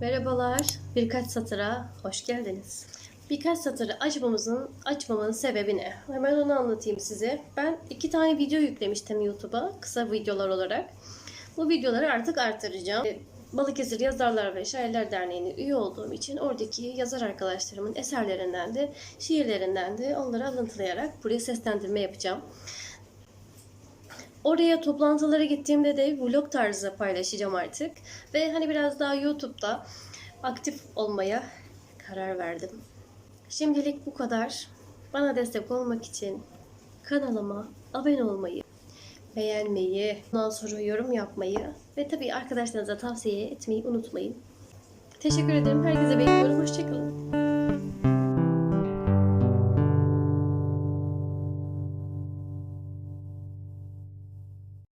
Merhabalar, birkaç satıra hoş geldiniz. Birkaç satırı açmamızın, açmamın sebebi ne? Hemen onu anlatayım size. Ben iki tane video yüklemiştim YouTube'a, kısa videolar olarak. Bu videoları artık artıracağım. E, Balıkesir Yazarlar ve Şairler Derneği'ne üye olduğum için oradaki yazar arkadaşlarımın eserlerinden de, şiirlerinden de onları alıntılayarak buraya seslendirme yapacağım. Oraya toplantılara gittiğimde de vlog tarzı paylaşacağım artık. Ve hani biraz daha YouTube'da aktif olmaya karar verdim. Şimdilik bu kadar. Bana destek olmak için kanalıma abone olmayı, beğenmeyi, ondan sonra yorum yapmayı ve tabii arkadaşlarınıza tavsiye etmeyi unutmayın. Teşekkür ederim. Herkese bekliyorum. Hoşçakalın.